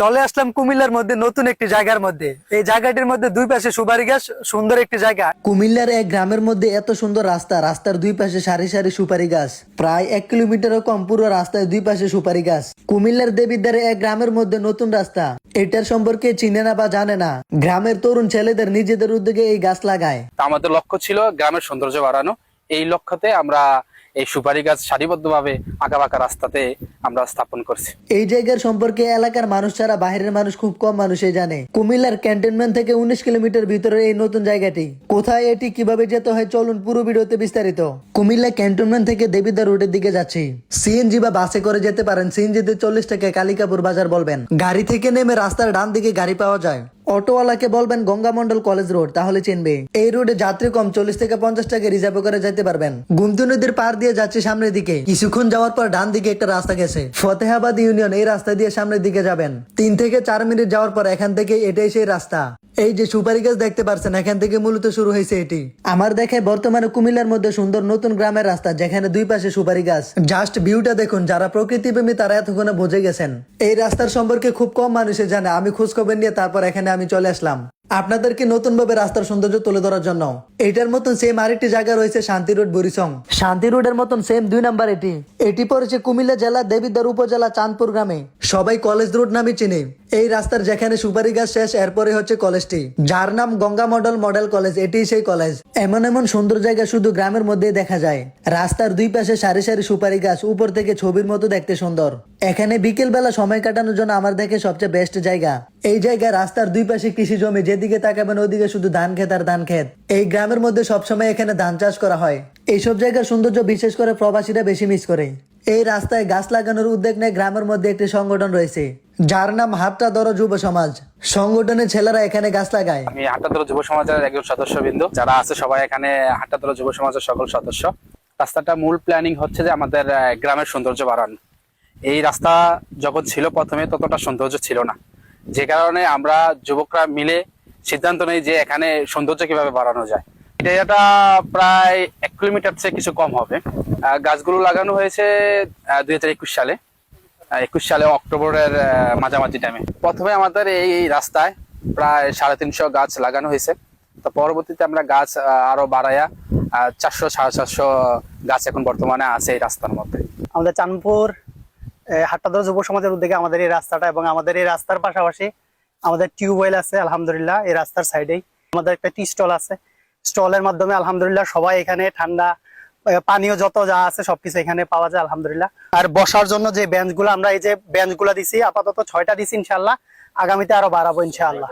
চলে আসলাম কুমিল্লার মধ্যে নতুন একটি জায়গার মধ্যে। এই জায়গাটির মধ্যে দুই পাশে সুপারি গাছ সুন্দর একটি জায়গা। কুমিল্লার এক গ্রামের মধ্যে এত সুন্দর রাস্তা রাস্তার দুই পাশে সারি সারি সুপারি গাছ। প্রায় এক কিলোমিটারও কম পুরো রাস্তায় দুই পাশে সুপারি গাছ। কুমিল্লার দেবিদ্বারে এক গ্রামের মধ্যে নতুন রাস্তা। এটার সম্পর্কে চিনে না বা জানে না। গ্রামের তরুণ ছেলেদের নিজেদের উদ্যোগে এই গাছ লাগায়। আমাদের লক্ষ্য ছিল গ্রামের সৌন্দর্য বাড়ানো। এই লক্ষ্যতে আমরা এই সুপারি গাছ সারিবদ্ধভাবে আঁকা বাঁকা রাস্তাতে আমরা স্থাপন করছি। এই জায়গার সম্পর্কে এলাকার মানুষ ছাড়া বাইরের মানুষ খুব কম মানুষই জানে। কুমিল্লার ক্যান্টনমেন্ট থেকে উনিশ কিলোমিটার ভিতরে এই নতুন জায়গাটি। কোথায় এটি, কীভাবে যেতে হয়, চলুন পুরো ভিডিওতে বিস্তারিত। কুমিল্লা ক্যান্টনমেন্ট থেকে দেবিদ্বার রোডের দিকে যাচ্ছি। সিএনজি বা বাসে করে যেতে পারেন। সিএনজিতে চল্লিশ টাকা কালিকাপুর বাজার বলবেন। গাড়ি থেকে নেমে রাস্তার ডান দিকে গাড়ি পাওয়া যায়। অটোওয়ালাকে বলবেন গঙ্গামন্ডল কলেজ রোড, তাহলে চিনবে। এই রোডে যাত্রী কম চল্লিশ থেকে পঞ্চাশ টাকা রিজার্ভ করে যেতে পারবেন। গুমতি নদীর পার দিয়ে যাচ্ছে সামনের দিকে। কিছুক্ষণ যাওয়ার পর ডান দিকে একটা রাস্তা গেছে। ফতেহাবাদ ইউনিয়ন এই রাস্তা দিয়ে সামনের দিকে যাবেন। তিন থেকে চার মিনিট যাওয়ার পর এখান থেকে এটাই সেই রাস্তা। এই যে সুপারি গাছ দেখতে পারছেন এখান থেকে মূলত শুরু হয়েছে এটি। আমার দেখে বর্তমানে কুমিল্লার মধ্যে সুন্দর নতুন গ্রামের রাস্তা যেখানে দুই পাশে সুপারি গাছ। জাস্ট ভিউটা দেখুন যারা প্রকৃতি প্রেমী তারা এতক্ষণে বুঝে গেছেন। এই রাস্তার সম্পর্কে খুব কম মানুষে জানে আমি খোঁজ খবর নিয়ে তারপর এখানে আমি চলে আসলাম। আপনাদেরকে নতুন ভাবে রাস্তার সৌন্দর্য তুলে ধরার জন্য। এটার মতন সেম আরেকটি জায়গা রয়েছে শান্তি রোড বরিসং শান্তি রোডের মতন সেম দুই নাম্বার এটি। এটি পড়েছে কুমিল্লা জেলা দেবিদ্বার উপজেলা চাঁদপুর গ্রামে। সবাই কলেজ রোড নামে চিনে। এই রাস্তার যেখানে সুপারি গাছ শেষ এরপরে হচ্ছে কলেজটি। যার নাম গঙ্গা মডেল মডেল কলেজ এটি সেই কলেজ। এমন এমন সুন্দর জায়গা শুধু গ্রামের মধ্যেই দেখা যায়। রাস্তার দুই পাশে সারি সারি সুপারি গাছ উপর থেকে ছবির মতো দেখতে সুন্দর। এখানে বিকেল বেলা সময় কাটানোর জন্য আমার দেখে সবচেয়ে বেস্ট জায়গা। এই জায়গা রাস্তার দুই পাশে কৃষি জমি যেদিকে তাকাবেন ওদিকে শুধু ধান ক্ষেত আর ধান ক্ষেত। এই গ্রামের মধ্যে সবসময় এখানে ধান চাষ করা হয়। এইসব জায়গার সৌন্দর্য বিশেষ করে প্রবাসীরা বেশি মিস করে। এই রাস্তায় গাছ লাগানোর উদ্যোগ নিয়ে গ্রামের মধ্যে একটি সংগঠন রয়েছে। যার নাম হাটটা দর যুব সমাজ। সংগঠনের ছেলেরা এখানে গাছ লাগায়। আমি হাটাতলা যুব সমাজের একজন সদস্যবৃন্দ। যারা আছে সবাই এখানে হাটাতলা যুব সমাজের সকল সদস্য। রাস্তাটা মূল প্ল্যানিং হচ্ছে যে আমাদের গ্রামের সৌন্দর্য বাড়ানো। এই রাস্তা যখন ছিল প্রথমে ততটা সৌন্দর্য ছিল না। যে কারণে আমরা যুবকরা মিলে সিদ্ধান্ত নেই যে এখানে সৌন্দর্য কীভাবে বাড়ানো যায়। এটা প্রায় এক কিলোমিটার থেকে কিছু কম হবে। গাছগুলো লাগানো হয়েছে দুই হাজার একুশ সালে। একুশ সালে অক্টোবরের মাঝামাঝি টাইমে প্রথমে আমাদের এই রাস্তায় প্রায় সাড়ে তিনশো গাছ লাগানো হয়েছে। তো পরবর্তীতে আমরা গাছ আরও বাড়াইয়া চারশো, সাড়ে চারশো গাছ এখন বর্তমানে আছে এই রাস্তার মধ্যে। আমাদের চাঁদপুর হাট্টাদর যুব সমাজের উদ্যোগে আমাদের এই রাস্তাটা এবং আমাদের এই রাস্তার পাশাপাশি আমাদের টিউবওয়েল আছে, আলহামদুলিল্লাহ, এই রাস্তার সাইডেই। আমাদের একটা টি স্টল আছে। স্টলের মাধ্যমে আলহামদুলিল্লাহ সবাই এখানে ঠান্ডা পানীয় যত যা আছে সবকিছু এখানে পাওয়া যায়, আলহামদুলিল্লাহ। আর বসার জন্য যে বেঞ্চগুলো আমরা এই যে বেঞ্চগুলো দিছি, আপাতত ছয়টা দিছি ইনশাল্লাহ আগামীতে আরও বাড়াবো ইনশাআল্লাহ।